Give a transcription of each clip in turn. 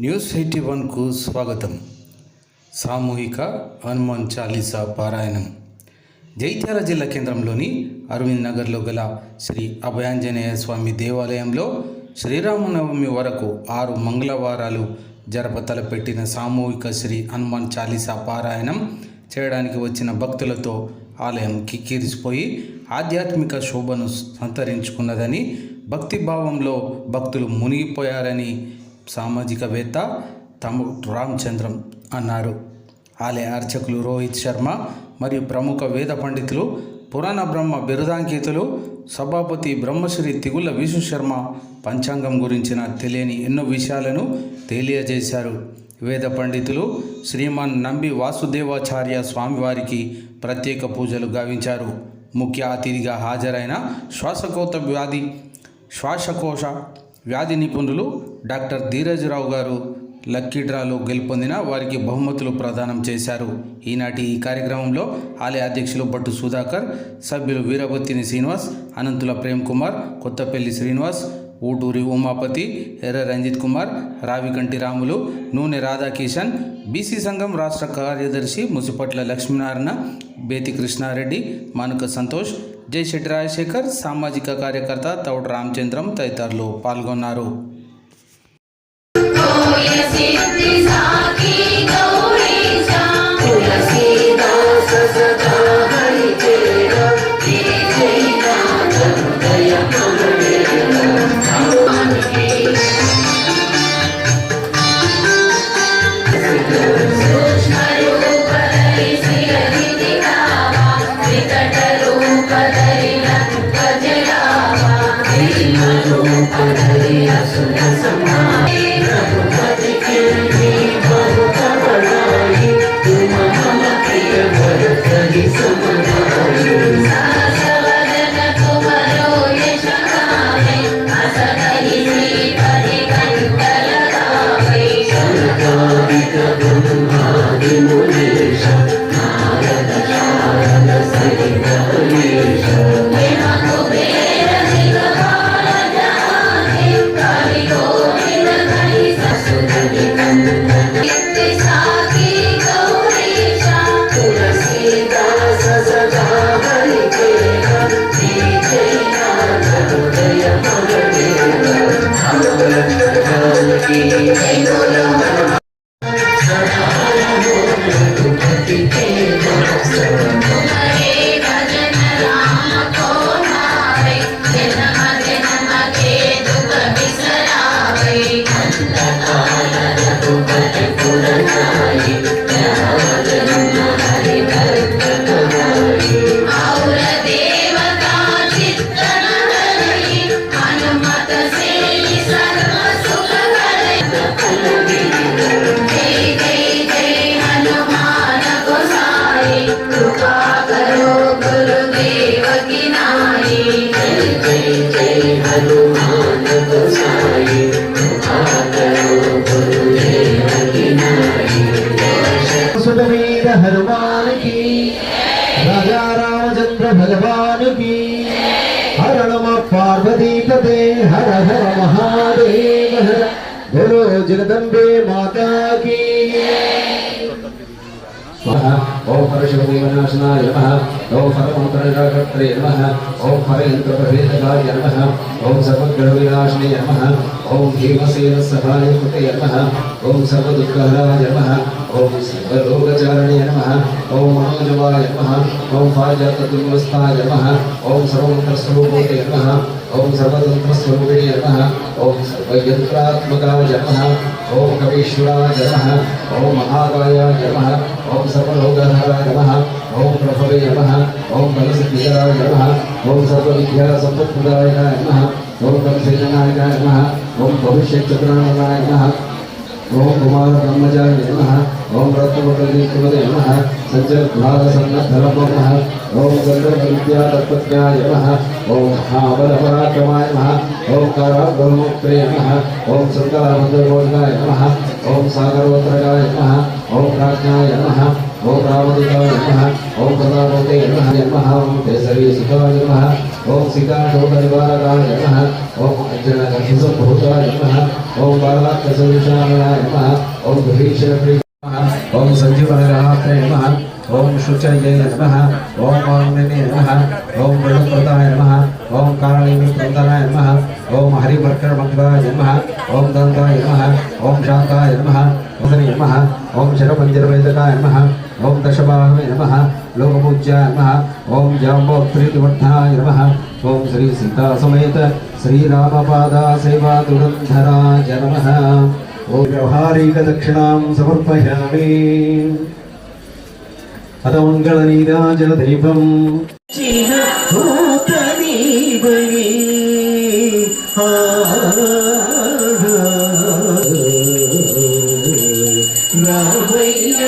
News eighty వన్కు స్వాగతం. సామూహిక హనుమాన్ చాలీసా పారాయణం. జైత్యాల జిల్లా కేంద్రంలోని అరవింద్ నగర్లో గల శ్రీ అభయాంజనేయ స్వామి దేవాలయంలో శ్రీరామనవమి వరకు ఆరు మంగళవారాలు జరప తలపెట్టిన సామూహిక శ్రీ హనుమాన్ చాలీసా పారాయణం చేయడానికి వచ్చిన భక్తులతో ఆలయం కిక్కిరిసిపోయి ఆధ్యాత్మిక శోభను సంతరించుకున్నదని భక్తి భావంలో భక్తులు మునిగిపోయారని సామాజికవేత్త తము రామచంద్రం అన్నారు. ఆలయ అర్చకులు రోహిత్ శర్మ మరియు ప్రముఖ వేద పండితులు పురాణ బ్రహ్మ బిరుదాంకితులు సభాపతి బ్రహ్మశ్రీ తిగుల విష్ణు శర్మ పంచాంగం గురించిన తెలియని ఎన్నో విషయాలను తెలియజేశారు. వేద పండితులు శ్రీమాన్ నంబి వాసుదేవాచార్య స్వామివారికి ప్రత్యేక పూజలు గావించారు. ముఖ్య అతిథిగా హాజరైన శ్వాసకోత వ్యాధి శ్వాసకోశ వ్యాధి నిపుణులు డాక్టర్ ధీరజ్రావు గారు లక్కీ డ్రాలో గెలుపొందిన వారికి బహుమతులు ప్రదానం చేశారు. ఈనాటి ఈ కార్యక్రమంలో ఆలయ అధ్యక్షులు భట్టు సుధాకర్ సభ్యులు వీరభత్తిని శ్రీనివాస్ అనంతుల ప్రేమ్ కుమార్ కొత్తపల్లి శ్రీనివాస్ ఊటూరి ఉమాపతి ఎర్ర రంజిత్ కుమార్ రావికంటి రాములు నూనె రాధాకిషన్ బీసీ సంఘం రాష్ట్ర కార్యదర్శి ముసిపట్ల లక్ష్మీనారాయణ బేతి కృష్ణారెడ్డి మానుక సంతోష్ జయశెట్టి రాజశేఖర్ సామాజిక కార్యకర్త తౌడు రామచంద్రం తదితరులు పాల్గొన్నారు. की ॐ परशुभूमनाशनाय नमः ॐ परमन्त्रजागत्रे नमः ॐ हरेन्द्रप्रभेदकाय नमः ॐ सर्वग्रहविनाशिने नमः ॐ भीमसेनसभाय कृते नमः ॐ सर्वदुःखहराय नमः ॐ सर्वलोकचारणे नमः ॐ मनोजवाय नमः ॐ पाजाततुम्बस्थाय नमः ॐ सर्वमन्त्रस्वरूपोते नमः ओम सर्वतन्त्रस्वरूपिणे नमः ओम सर्वयन्त्रात्मकाय नमः ओम कवीश्वराय नमः ओम महाकायाय नमः ओम सर्वलोकहराय नमः ओम प्रभवे नमः ओम बलसिद्धिकराय नमः ओम सर्वविद्यासम्पत्प्रदाय नमः ओम कंसेनाय नमः ओम भविष्यचक्राय नमः ओम कुमार ब्रह्मचारी नमः ओम रत्नवक्रदीपते नमः सज्जद्भागसन्नद्धनमो नमः ओम गन्धर्वविद्यातत्पत्न्याय नमः ओम महाबलपराक्रमाय नमः ओम काराग्रहमुक्तये नमः ओम शंकराभद्रबोधनाय नमः ओम सागरवत्रकाय नमः ओम प्राज्ञाय नमः ओम रामदूताय नमः ओम प्रतापोते नमः नमः ओम केसरी सुताय नमः ओम सीताशोकनिवारकाय नमः ओम अज्जनकर्षसुभूताय नमः ओम बालात्कसविशालाय नमः ओम भीषणप्रिय नमः ओम सञ्जीवनराय नमः ఓం శుచయే నమః ఓం వాంగ్నే నమః ఓం బృహత్ప్రదాయ నమః ఓం కాళీప్రదాయ నమః ఓం హరివర్కరమంత్రాయ నమః ఓం దంతాయ నమః ఓం శాంతాయ నమః ఓం హరి నమః ఓం శరపంజరవేదకాయ నమః ఓం దశబాహవే నమః లోకపూజ్యాయ నమః ఓం జాంబోత్రీతివర్ధనాయ నమః ఓం శ్రీ సీతా సమేత శ్రీరామపాదా సేవా దురంధరాయ నమః ఓం వ్యవహారిక దక్షిణాం సమర్పయామి అత మంగళ నీరాజన దీపం రామయ్య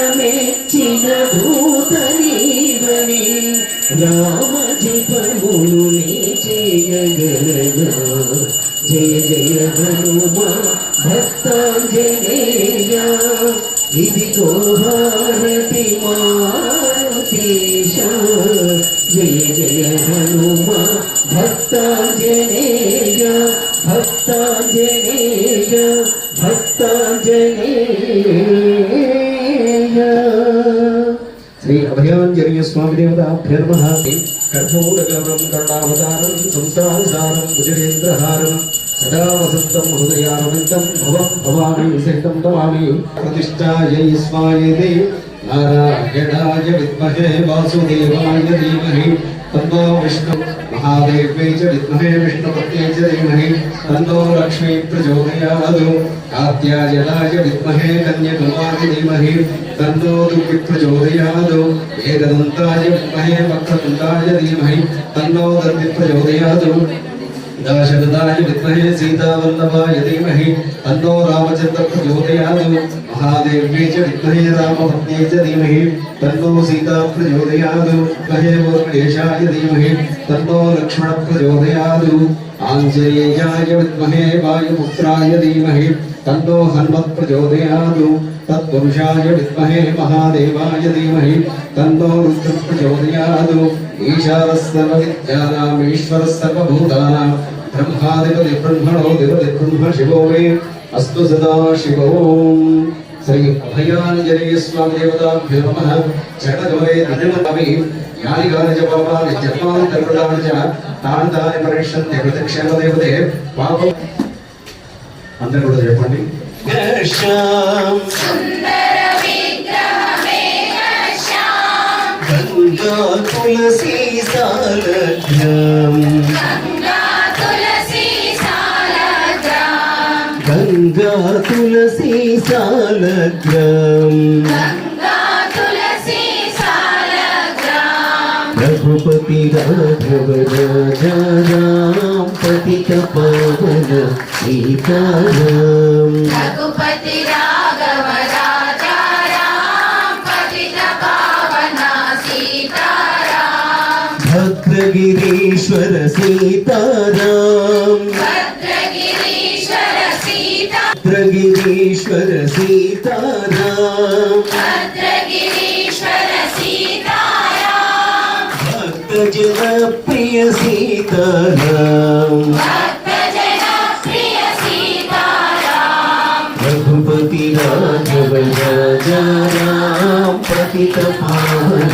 దూతనీవని రామ జపమును చేయగలగా జయ జయ హనుమ భక్తాంజనేయ ఇదిగో భారతి మాతేశ జయ జయ హనుమ భక్తాంజనేయ భక్తాంజనేయ భక్తాంజనేయ శ్రీ అభయాంజనేయ స్వామి దేవతాభ్యర్మ కర్పూరగౌరం కరుణావతారం సంసారసారం కుజరేంద్రహారం सदा वसंतं हृदयारविन्दं भवं भवामि विसहितं भवामि प्रतिष्ठायै स्वायै नारायणाय विद्महे वासुदेवाय धीमहि। तन्नो विष्णु महादेव्यै च विद्महे विष्णुपत्यै च धीमहि। तन्नो लक्ष्मी प्रचोदयात्। कात्यायनाय विद्महे कन्यकुमारि धीमहि। तन्नो दुर्गि प्रचोदयात्। एकदन्ताय विद्महे वक्रतुण्डाय धीमहि। तन्नो दन्ति प्रचोदयात्। दाशरथाय विद्महे सीतावल्लभाय धीमहि तन्नो रामचन्द्र प्रचोदयात् महादेव्यै च विद्महे रामपत्न्यै च धीमहि तन्नो सीता प्रचोदयात् विद्महे मुरुगेशाय धीमहि तन्नो लक्ष्मण प्रचोदयात् आञ्जनेयाय विद्महे वायुपुत्राय धीमहि तन्नो हनुमत् प्रचोदयात् तत्पुरुषाय विद्महे महादेवाय धीमहि तन्नो रुद्र प्रचोदयात् ईशानः सर्वविद्यानाम् ईश्वरः सर्वभूतानां ब्रह्मादिपति ब्रह्मणो दिपति ब्रह्म शिवो मे अस्तु सदा शिवो श्री अभयाञ्जनेय स्वामी देवताभ्यो नमः चरणगमने धन्यवादि यानि गानि च पापानि जन्मान्तर्गतानि च तानि तानि परिष्यन्ते प्रतिक्षेमदेवते పాపం అందరూ కూడా చెప్పండి గంగా తులసి సాలగ్రామ్ గంగా తులసి సాలగ్రామ్ రఘుపతి రాఘవ రాజా రామ్ పతిత పవన సీతారాం రఘుపతి రాఘవ భద్రగిరీశ్వర సీతారాం. భద్రగిరీశ్వర సీతా భద్రగిరీశ్వర సీతారాం. భక్తజన ప్రియ సీతారాం. రఘుపతి రాఘవ రాజా రాం పతిత పావన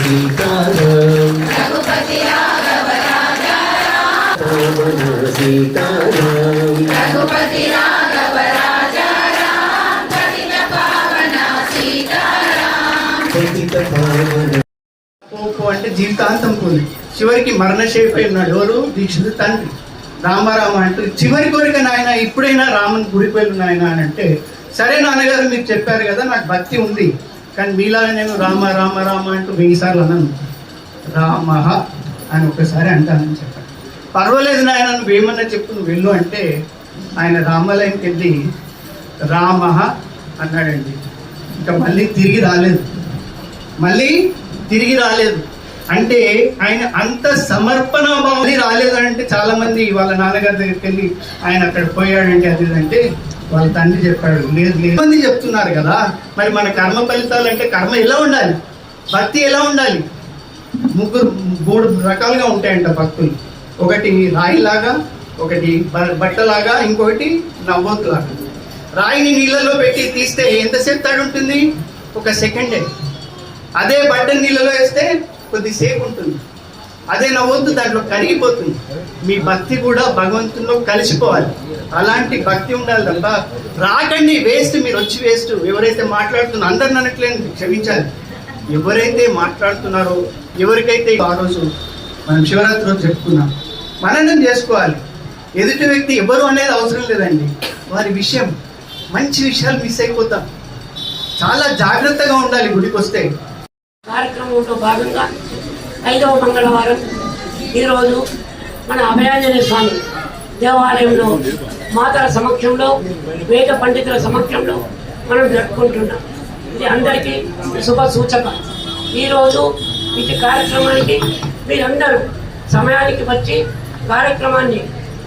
సీతారాం సీతారాం రఘుపతి రాఘవ పతిత పావన సీతారాం పతిత పావన పోపు అంటే జీవితాంతం పోయి చివరికి మరణశేపై ఉన్నాడు ఎవరు దీక్షిత తండ్రి. రామారామ అంటూ చివరి కోరిక నాయన ఇప్పుడైనా రాముని గుడికి వెళ్ళు నాయన అని అంటే సరే నాన్నగారు మీరు చెప్పారు కదా నాకు భక్తి ఉంది. కానీ మీలాగా నేను రామ రామ రామ అంటూ వెయ్యిసార్లు అన్నాను. రామ అని ఒకసారి అంటానని చెప్పాను. పర్వాలేదు నాయన నువ్వు ఏమన్నా చెప్పు నువ్వు వెళ్ళు అంటే ఆయన రామాలయంకి వెళ్ళి రామ అన్నాడండి. ఇంకా మళ్ళీ తిరిగి రాలేదు. మళ్ళీ తిరిగి రాలేదు. అంటే ఆయన అంత సమర్పణ భావం రాలేదు అంటే వాళ్ళ నాన్నగారి దగ్గరికి వెళ్ళి ఆయన అక్కడ పోయాడంటే అది అంటే వాళ్ళ తండ్రి చెప్పాడు మీరు మంది చెప్తున్నారు కదా మరి మన కర్మ ఫలితాలు అంటే కర్మ ఎలా ఉండాలి? భక్తి ఎలా ఉండాలి? ముగ్గురు మూడు రకాలుగా ఉంటాయంట భక్తులు. ఒకటి రాయిలాగా ఒకటి బ- బట్టలాగా ఇంకొకటి నవ్వొత్తులాగా రాయిని నీళ్ళలో పెట్టి తీస్తే ఎంతసేపు తడి ఉంటుంది? ఒక సెకండే. అదే బట్ట నీళ్ళలో వేస్తే కొద్దిసేపు ఉంటుంది. అదే నవ్వొద్దు దాంట్లో కరిగిపోతుంది. మీ భక్తి కూడా భగవంతుల్లో కలిసిపోవాలి. అలాంటి భక్తి ఉండాలి తప్ప రాకండి వేస్ట్ మీరు వచ్చి వేస్ట్. ఎవరైతే మాట్లాడుతున్నారో అందరు అనట్లేదు క్షమించాలి. ఎవరైతే మాట్లాడుతున్నారో ఎవరికైతే ఆ రోజు మనం శివరాత్రి రోజు చెప్పుకున్నాం మననం చేసుకోవాలి. ఎదుటి వ్యక్తి ఎవరు అనేది అవసరం లేదండి. వారి విషయం మంచి విషయాలు మిస్ అయిపోతాం. చాలా జాగ్రత్తగా ఉండాలి గుడికి వస్తే కార్యక్రమంలో భాగంగా ఐదవ మంగళవారం ఈరోజు మన అభయాంజనేయ స్వామి దేవాలయంలో మాతల సమక్షంలో వేద పండితుల సమక్షంలో మనం జరుపుకుంటున్నాం. ఇది అందరికీ శుభ సూచక. ఈరోజు ఇది కార్యక్రమానికి మీరందరూ సమయానికి వచ్చి కార్యక్రమాన్ని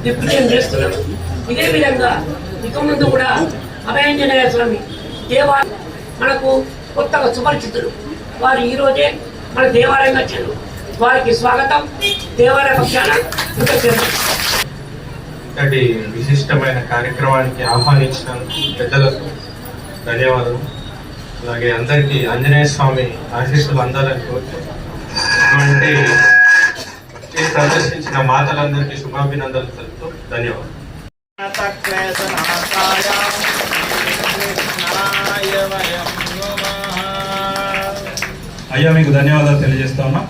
దిగ్విజయం చేస్తున్నారు. ఇదే విధంగా ఇక ముందు కూడా అభయాంజనేయ స్వామి దేవాలయం మనకు కొత్తగా సుపరిచితులు. వారు ఈరోజే మన దేవాలయంగా వచ్చారు. వారికి స్వాగతం. దేవాలయ పక్షాన ఇంతటి విశిష్టమైన కార్యక్రమానికి ఆహ్వానించిన పెద్దలకు ధన్యవాదాలు అలాగే అందరికీ ఆంజనేయ స్వామి ఆశీస్సులు అందాలని భక్తి ప్రదర్శించిన మాతలందరికీ శుభాభినందనలు తెలుపుతూ ధన్యవాదాలు అయ్యా మీకు ధన్యవాదాలు తెలియజేస్తా ఉన్నా.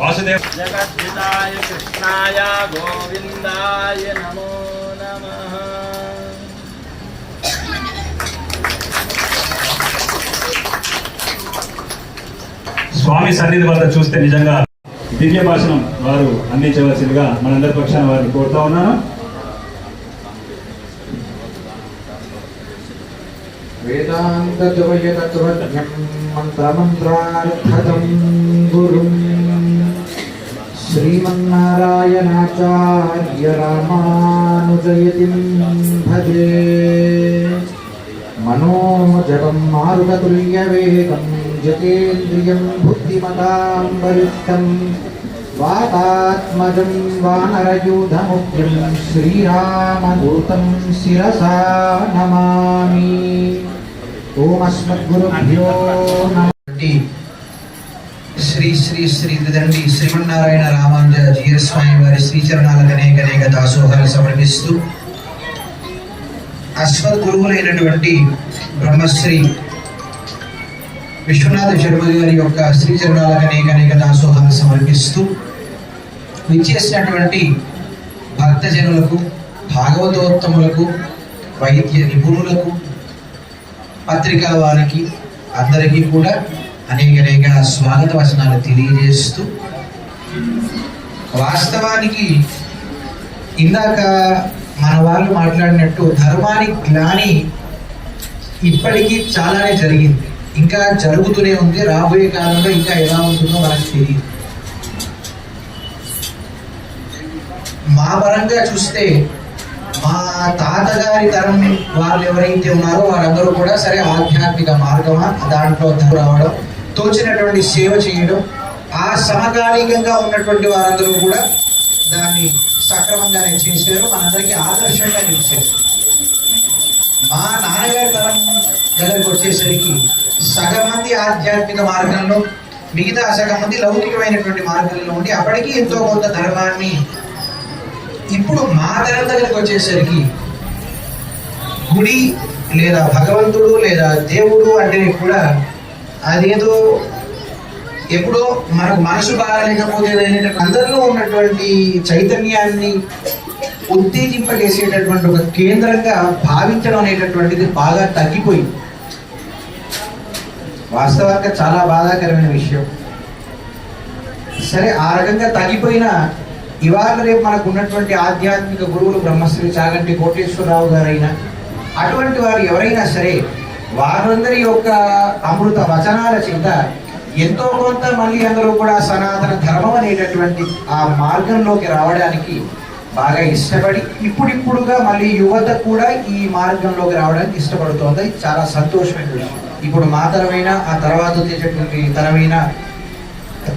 వాసుదేవ. జగద్వితాయ కృష్ణాయ గోవిందాయ నమో నమ. స్వామి సన్నిధి వద్ద చూస్తే నిజంగా దివ్య భాషణం వారు అందించవలసిందిగా మనందరి పక్షాన వారిని కోరుతా ఉన్నాను. వేదాంతద్వయతత్వజ్ఞం మంత్రమంత్రార్థకం గురుం. श्रीमारायणाचार्य रामानुजयतिं भजे। मनोजपं मारुततुल्यवेगं जितेन्द्रियं बुद्धिमतां वरिष्ठं वातात्मजं वानरयूधमुख्यं श्रीरामदूतं शिरसा नमामि। ओमस्मद्गुरुभ्यो नमः। శ్రీ శ్రీ శ్రీ దండి శ్రీమన్నారాయణ రామాంజ జీయస్వామి వారి శ్రీచరణాలకు అనేక అనేక దాసోహాలు సమర్పిస్తూ అశ్వత్ గురువులైనటువంటి బ్రహ్మశ్రీ విశ్వనాథ శర్మ గారి యొక్క శ్రీచరణాలకు అనేక అనేక దాసోహాలు సమర్పిస్తూ విచ్చేసినటువంటి భక్తజనులకు భాగవతోత్తములకు వైద్య నిపుణులకు పత్రికా వారికి అందరికీ కూడా అనేక అనేక స్వాగత వచనాలు తెలియజేస్తూ వాస్తవానికి ఇందాక మన వాళ్ళు మాట్లాడినట్టు ధర్మానికి గ్లాని ఇప్పటికీ చాలానే జరిగింది. ఇంకా జరుగుతూనే ఉంది. రాబోయే కాలంలో ఇంకా ఎలా ఉంటుందో మనకు తెలియదు. మా పరంగా చూస్తే మా తాతగారి తరం వాళ్ళు ఎవరైతే ఉన్నారో వారందరూ కూడా సరే ఆధ్యాత్మిక మార్గమా? దాంట్లో రావడం తోచినటువంటి సేవ చేయడం ఆ సమకాలీకంగా ఉన్నటువంటి వారందరూ కూడా దాన్ని సక్రమంగానే చేశారు. మనందరికీ ఆదర్శంగా నిలిచారు. మా నాన్నగారి తరం దగ్గరికి వచ్చేసరికి సగం మంది ఆధ్యాత్మిక మార్గంలో మిగతా సగం మంది లౌకికమైనటువంటి మార్గంలో ఉండి అప్పటికీ ఎంతో కొంత ధర్మాన్ని ఇప్పుడు మా తరం దగ్గరికి వచ్చేసరికి గుడి లేదా భగవంతుడు లేదా దేవుడు అంటే కూడా అదేదో ఎప్పుడో మనకు మనసు బాగాలేకపోతే అందరిలో ఉన్నటువంటి చైతన్యాన్ని ఉత్తేజింపజేసేటటువంటి ఒక కేంద్రంగా భావించడం అనేటటువంటిది బాగా తగ్గిపోయింది. వాస్తవంగా చాలా బాధాకరమైన విషయం. సరే ఆ రకంగా తగ్గిపోయిన ఇవాళ రేపు మనకు ఉన్నటువంటి ఆధ్యాత్మిక గురువులు బ్రహ్మశ్రీ చాగంటి కోటేశ్వరరావు గారైనా అటువంటి వారు ఎవరైనా సరే వారందరి యొక్క అమృత వచనాల చింత ఎంతో కొంత మళ్ళీ అందరూ కూడా సనాతన ధర్మం అనేటటువంటి ఆ మార్గంలోకి రావడానికి బాగా ఇష్టపడి ఇప్పుడిప్పుడుగా మళ్ళీ యువత కూడా ఈ మార్గంలోకి రావడానికి ఇష్టపడుతోంది. చాలా సంతోషమైన విషయం. ఇప్పుడు మా తరమైన ఆ తర్వాత వచ్చేటటువంటి తరమైన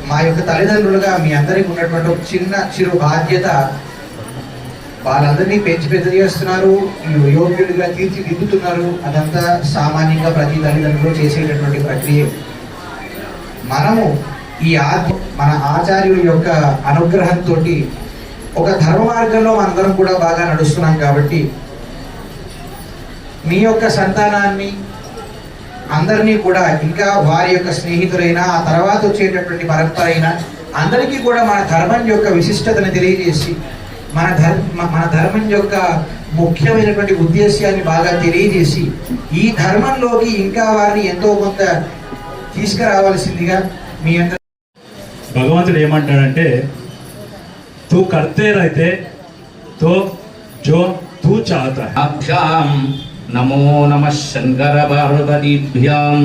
మా యొక్క తల్లిదండ్రులుగా మీ అందరికి ఉన్నటువంటి ఒక చిన్న చిరు బాధ్యత వాళ్ళందరినీ పెంచి పెద్ద చేస్తున్నారు. యోగ్యుడిగా తీర్చిదిద్దుతున్నారు. అదంతా సామాన్యంగా ప్రతి తల్లిదండ్రులు చేసేటటువంటి ప్రక్రియ. మనము ఈ ఆత్మ మన ఆచార్యుల యొక్క అనుగ్రహంతో ఒక ధర్మ మార్గంలో మనందరం కూడా బాగా నడుస్తున్నాం కాబట్టి మీ యొక్క సంతానాన్ని అందరినీ కూడా ఇంకా వారి యొక్క స్నేహితులైనా ఆ తర్వాత వచ్చేటటువంటి పరంపర అయినా అందరికీ కూడా మన ధర్మం యొక్క విశిష్టతను తెలియజేసి మన ధర్మ మన ధర్మం యొక్క ముఖ్యమైనటువంటి ఉద్దేశ్యాన్ని బాగా తెలియజేసి ఈ ధర్మంలోకి ఇంకా వారిని ఎంతో కొంత తీసుకురావాల్సిందిగా మీ అందరి భగవంతుడు ఏమంటాడంటే తూ కర్తే రైతే తో జో తూ అభ్యాం నమో నమ శంకర పార్వతీభ్యాం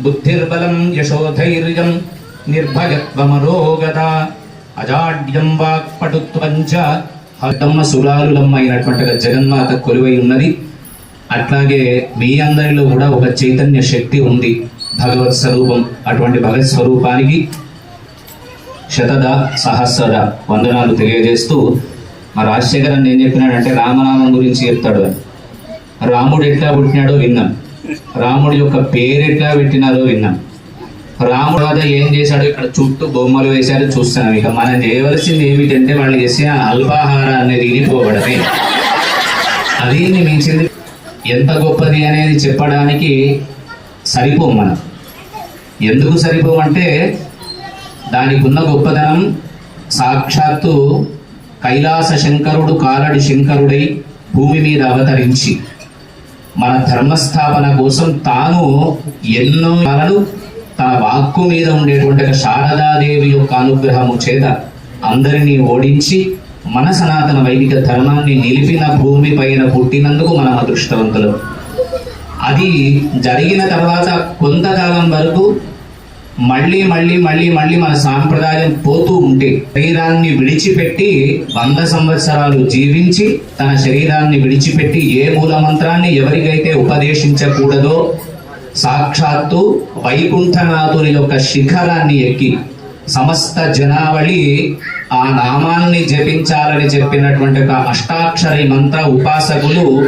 బుద్ధిర్బలం యశోధైర్యం నిర్భయత్వమరోగత అజాడ్యం వాక్పటుత్వం చ అత్తమ్మ సురాలులమ్మ అయినటువంటి జగన్మాత కొలువై ఉన్నది. అట్లాగే మీ అందరిలో కూడా ఒక చైతన్య శక్తి ఉంది భగవత్ స్వరూపం అటువంటి భగవత్ స్వరూపానికి శతద సహస్రద వందనాలు తెలియజేస్తూ మా రాజశేఖరన్ ఏం చెప్పినాడంటే రామనామం గురించి చెప్తాడు రాముడు ఎట్లా పుట్టినాడో విన్నాం. రాముడి యొక్క పేరు ఎట్లా పెట్టినారో విన్నాం. రాముడు వద్ద ఏం చేశాడో? ఇక్కడ చుట్టూ బొమ్మలు వేశారు చూస్తున్నాం. ఇక మనం చేయవలసింది ఏమిటంటే వాళ్ళు చేసిన అల్పాహారాన్ని తినిపోవడమే. అది మించింది ఎంత గొప్పది అనేది చెప్పడానికి సరిపోం మనం. ఎందుకు సరిపోమంటే దానికి ఉన్న గొప్పదనం సాక్షాత్తు కైలాస శంకరుడు కాలడి శంకరుడై భూమి మీద అవతరించి మన ధర్మస్థాపన కోసం తాను ఎన్నో కలలు తన వాక్కు మీద ఉండేటువంటి శారదాదేవి యొక్క అనుగ్రహము చేత అందరినీ ఓడించి మన సనాతన వైదిక ధర్మాన్ని నిలిపిన భూమి పైన పుట్టినందుకు మనం అదృష్టవంతులు. అది జరిగిన తర్వాత కొంతకాలం వరకు మళ్ళీ మళ్ళీ మళ్ళీ మళ్ళీ మన సాంప్రదాయం పోతూ ఉంటే శరీరాన్ని విడిచిపెట్టి వంద సంవత్సరాలు జీవించి తన శరీరాన్ని విడిచిపెట్టి ఏ మూల మంత్రాన్ని ఎవరికైతే ఉపదేశించకూడదో సాక్షాత్తు వైకుంఠనాథుని యొక్క శిఖరాన్ని ఎక్కి సమస్త జనావళి ఆ నామాన్ని జపించాలని చెప్పినటువంటి ఒక అష్టాక్షరి మంత్ర ఉపాసకులు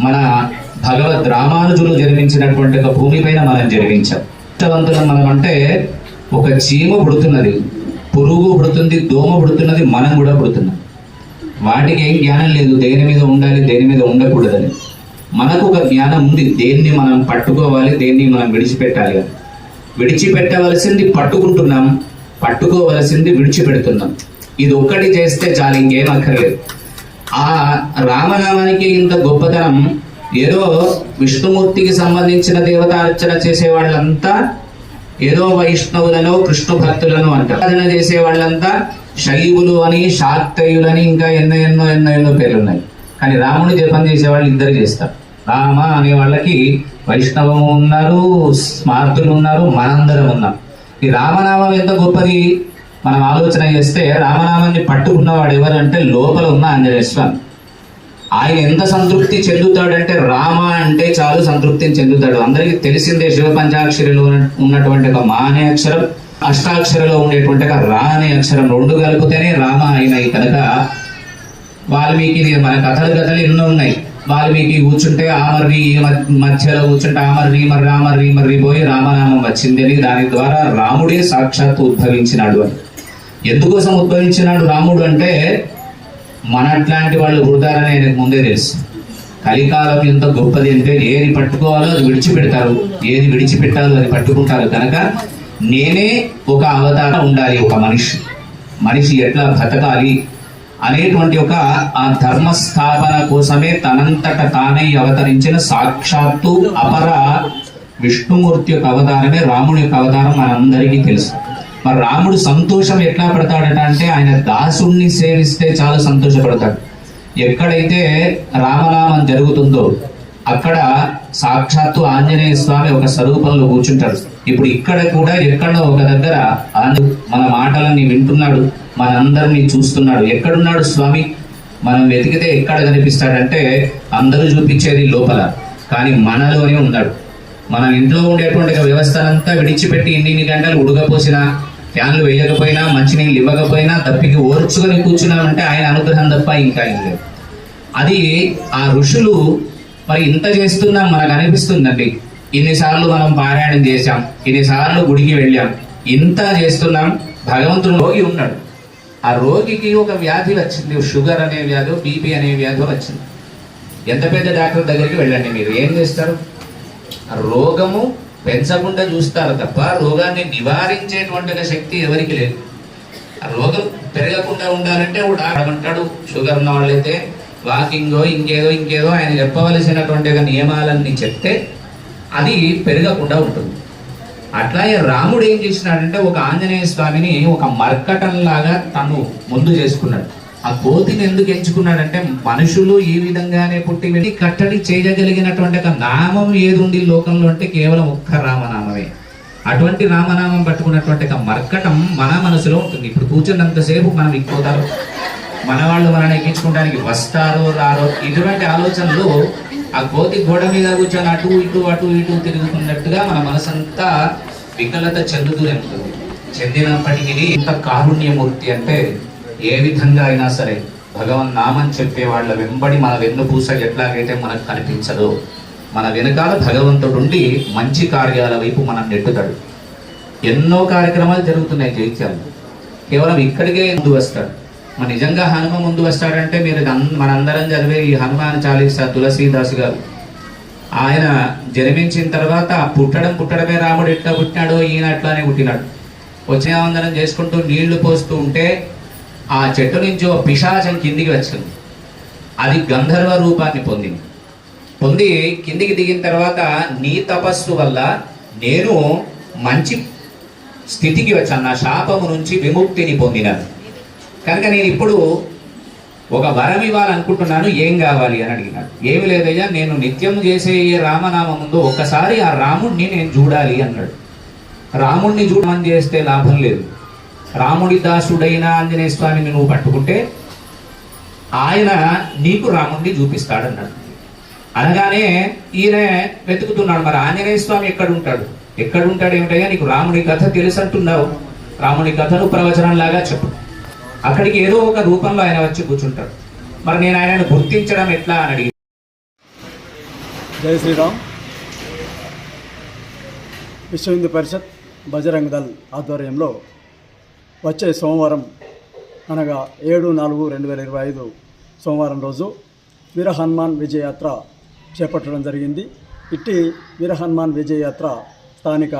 మన భగవద్ రామానుజులు జన్మించినటువంటి ఒక భూమిపైన మనం జన్మించాం అదృష్టవంతులం మనం అంటే ఒక చీమ పుడుతున్నది పురుగు పుడుతుంది దోమ పుడుతున్నది మనం కూడా పుడుతున్నాం. వాటికి ఏం జ్ఞానం లేదు దేని మీద ఉండాలి దేని మీద ఉండకూడదని. మనకు ఒక జ్ఞానం ఉంది. దేన్ని మనం పట్టుకోవాలి దేన్ని మనం విడిచిపెట్టాలి విడిచిపెట్టవలసింది పట్టుకుంటున్నాం పట్టుకోవలసింది విడిచిపెడుతున్నాం. ఇది ఒక్కటి చేస్తే చాలు ఇంకేం అక్కర్లేదు. ఆ రామనామానికి ఇంత గొప్పతనం ఏదో విష్ణుమూర్తికి సంబంధించిన దేవతార్చన చేసే వాళ్ళంతా ఏదో వైష్ణవులను కృష్ణ భక్తులను అంటారు చేసే వాళ్ళంతా శైవులు అని శాక్తయులని ఇంకా ఎన్నో ఎన్నో ఎన్నో ఎన్నో పేర్లు ఉన్నాయి కానీ రాముని జపం చేసేవాళ్ళు ఇద్దరు చేస్తారు. రామ అనే వాళ్ళకి వైష్ణవం ఉన్నారు స్మార్తులు ఉన్నారు మనందరం ఉన్నాం. ఈ రామనామం ఎంత గొప్పది? మనం ఆలోచన చేస్తే రామనామాన్ని పట్టుకున్నవాడు ఎవరంటే లోపల ఉన్న ఆంజనేయ స్వామి. ఆయన ఎంత సంతృప్తి చెందుతాడంటే రామ అంటే చాలు సంతృప్తిని చెందుతాడు. అందరికీ తెలిసిందే శివ పంచాక్షరిలో ఉన్న- ఉన్నటువంటి ఒక మా అనే అక్షరం అష్టాక్షరిలో ఉండేటువంటి ఒక రా అనే అక్షరం రెండు కలిపితేనే రామ అయినాయి కనుక వాల్మీకి మన కథలు కథలు ఎన్నో ఉన్నాయి. వాల్మీకి కూర్చుంటే ఆమర్రి ఈ మధ్యలో కూర్చుంటే ఆమర్రి మరి రామర్రి మర్రి పోయి రామనామం వచ్చింది అని దాని ద్వారా రాముడే సాక్షాత్తు ఉద్భవించినాడు అని. ఎందుకోసం ఉద్భవించినాడు రాముడు అంటే మన అట్లాంటి వాళ్ళు పుడతారని ఆయనకు ముందే తెలుసు. కలికాలం ఎంత గొప్పది అంటే ఏది పట్టుకోవాలో అది విడిచిపెడతారు. ఏది విడిచిపెట్టాలో అది పట్టుకుంటారు. కనుక నేనే ఒక అవతారం ఉండాలి ఒక మనిషి. మనిషి ఎట్లా బ్రతకాలి అనేటువంటి ఒక ఆ ధర్మ స్థాపన కోసమే తనంతట తానే అవతరించిన సాక్షాత్తు అపర విష్ణుమూర్తి యొక్క అవతారమే రాముడి యొక్క అవతారం మనందరికీ తెలుసు. మరి రాముడు సంతోషం ఎట్లా పడతాడట అంటే ఆయన దాసుణ్ణి సేవిస్తే చాలా సంతోషపడతాడు. ఎక్కడైతే రామనామం జరుగుతుందో అక్కడ సాక్షాత్తు ఆంజనేయ స్వామి ఒక స్వరూపంలో కూర్చుంటాడు. ఇప్పుడు ఇక్కడ కూడా ఎక్కడో ఒక దగ్గర మన మాటలన్నీ వింటున్నాడు మనందరినీ చూస్తున్నాడు. ఎక్కడున్నాడు స్వామి? మనం వెతికితే ఎక్కడ కనిపిస్తాడంటే అందరూ చూపించేది లోపల కానీ మనలోనే ఉన్నాడు. మనం ఇంట్లో ఉండేటువంటి వ్యవస్థనంతా విడిచిపెట్టి ఇన్ని ఇన్ని గంటలు ఉడకపోసినా ఫ్యాన్లు వేయకపోయినా మంచినీళ్ళు ఇవ్వకపోయినా తప్పికి ఓర్చుకొని కూర్చున్నామంటే ఆయన అనుగ్రహం తప్ప ఇంకా ఏం లేదు. అది ఆ ఋషులు మరి ఇంత చేస్తున్నాం మనకు అనిపిస్తుందండి. ఇన్నిసార్లు మనం పారాయణం చేశాం ఇన్నిసార్లు గుడికి వెళ్ళాం ఇంత చేస్తున్నాం భగవంతుడు రోగి ఉన్నాడు. ఆ రోగికి ఒక వ్యాధి వచ్చింది షుగర్ అనే వ్యాధి బీపీ అనే వ్యాధి వచ్చింది. ఎంత పెద్ద డాక్టర్ దగ్గరికి వెళ్ళండి మీరు ఏం చేస్తారు? రోగము పెంచకుండా చూస్తారు తప్ప రోగాన్ని నివారించేటువంటి శక్తి ఎవరికి లేదు. ఆ రోగం పెరగకుండా ఉండాలంటే వాడు డాక్టర్ అంటాడు షుగర్ ఉన్న వాళ్ళైతే వాకింగో ఇంకేదో ఇంకేదో ఆయన చెప్పవలసినటువంటి నియమాలన్నీ చెప్తే అది పెరగకుండా ఉంటుంది. అట్లాగే రాముడు ఏం చేసినాడంటే ఒక ఆంజనేయ స్వామిని ఒక మర్కటంలాగా తను ముందు చేసుకున్నాడు. ఆ కోతిని ఎందుకు ఎంచుకున్నాడంటే మనుషులు ఈ విధంగానే పుట్టి వెళ్ళి కట్టడి చేయగలిగినటువంటి ఒక నామం ఏది ఉంది లోకంలో అంటే కేవలం ఒక్క రామనామమే. అటువంటి రామనామం పట్టుకున్నటువంటి ఒక మర్కటం మన మనసులో ఉంటుంది. ఇప్పుడు కూర్చున్నంతసేపు మనం ఎక్కుతారు మన వాళ్ళు మనల్ని ఎక్కించుకోవడానికి వస్తారో రారో ఇటువంటి ఆలోచనలు ఆ కోతి గోడ మీద కూర్చొని అటు ఇటు అటు ఇటు తిరుగుతున్నట్టుగా మన మనసంతా వికలత చెందుతూనే ఉంటుంది. చెందినప్పటికీ ఇంత కారుణ్యమూర్తి అంటే ఏ విధంగా అయినా సరే భగవన్ నామం చెప్పే వాళ్ళ వెంబడి మన వెన్నుపూస ఎట్లాగైతే మనకు కనిపించదో మన వెనకాల భగవంతుడు ఉండి మంచి కార్యాల వైపు మనం నెట్టుతాడు. ఎన్నో కార్యక్రమాలు జరుగుతున్నాయి జైత్యాలు కేవలం ఇక్కడికే ముందు వస్తాడు? మరి నిజంగా హనుమ ముందు వస్తాడంటే మీరు మనందరం చదివే ఈ హనుమాన్ చాలీసా తులసీదాస్ గారు. ఆయన జన్మించిన తర్వాత పుట్టడం పుట్టడమే రాముడు ఎట్లా పుట్టినాడో ఈయన అట్లానే పుట్టినాడు. వచ్చేవందనం చేసుకుంటూ నీళ్ళు పోస్తూ ఉంటే ఆ చెట్టు నుంచి ఓ పిశాచం కిందికి వచ్చింది. అది గంధర్వ రూపాన్ని పొందింది. పొంది కిందికి దిగిన తర్వాత నీ తపస్సు వల్ల నేను మంచి స్థితికి వచ్చాను. నా శాపము నుంచి విముక్తిని పొందినాను కనుక నేను ఇప్పుడు ఒక వరం ఇవ్వాలనుకుంటున్నాను ఏం కావాలి అని అడిగినాడు. ఏమి లేదయ్యా నేను నిత్యం చేసే ఏ రామనామం ఉందో ఒక్కసారి ఆ రాముడిని నేను చూడాలి అన్నాడు. రాముడిని చూడమని చేస్తే లాభం లేదు. రాముడి దాసుడైన ఆంజనేయ స్వామిని నువ్వు పట్టుకుంటే ఆయన నీకు రాముడిని చూపిస్తాడన్నాడు. అనగానే ఈయన వెతుకుతున్నాడు మరి ఆంజనేయ స్వామి ఎక్కడ ఉంటాడు ఎక్కడ ఉంటాడు ఏమిటయ్యా? నీకు రాముడి కథ తెలుసు అంటున్నావు రాముడి కథను ప్రవచనంలాగా చెప్పు. అక్కడికి ఏదో ఒక రూపంలో ఆయన వచ్చి కూర్చుంటాడు మరి నేను ఆయనను గుర్తించడం ఎట్లా అని అడిగి జై శ్రీరామ్. విశ్వ హిందూ పరిషత్ బజరంగ్ దళ్ ఆధ్వర్యంలో వచ్చే సోమవారం అనగా ఏడు నాలుగు రెండు వేల ఇరవై ఐదు సోమవారం రోజు వీర హనుమాన్ విజయయాత్ర చేపట్టడం జరిగింది. ఇట్టి వీర హనుమాన్ విజయయాత్ర స్థానిక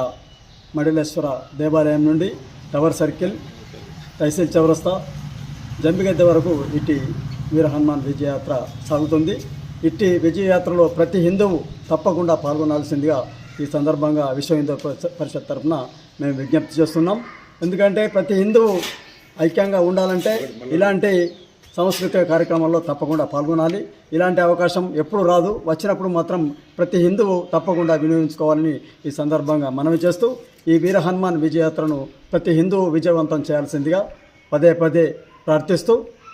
మడిలేశ్వర దేవాలయం నుండి టవర్ సర్కిల్ తహసీల్ చౌరస్తా జంబిగద్దె వరకు ఇట్టి వీర హనుమాన్ విజయయాత్ర సాగుతుంది. ఇట్టి విజయయాత్రలో ప్రతి హిందువు తప్పకుండా పాల్గొనాల్సిందిగా ఈ సందర్భంగా విశ్వ హిందూ పరిషత్ తరఫున మేము విజ్ఞప్తి చేస్తున్నాం. ఎందుకంటే ప్రతి హిందువు ఐక్యంగా ఉండాలంటే ఇలాంటి సాంస్కృతిక కార్యక్రమాల్లో తప్పకుండా పాల్గొనాలి. ఇలాంటి అవకాశం ఎప్పుడు రాదు. వచ్చినప్పుడు మాత్రం ప్రతి హిందువు తప్పకుండా వినియోగించుకోవాలని ఈ సందర్భంగా మనవి చేస్తూ ఈ వీర హనుమాన్ విజయయాత్రను ప్రతి హిందువు విజయవంతం చేయాల్సిందిగా పదే పదే ప్రార్థిస్తూ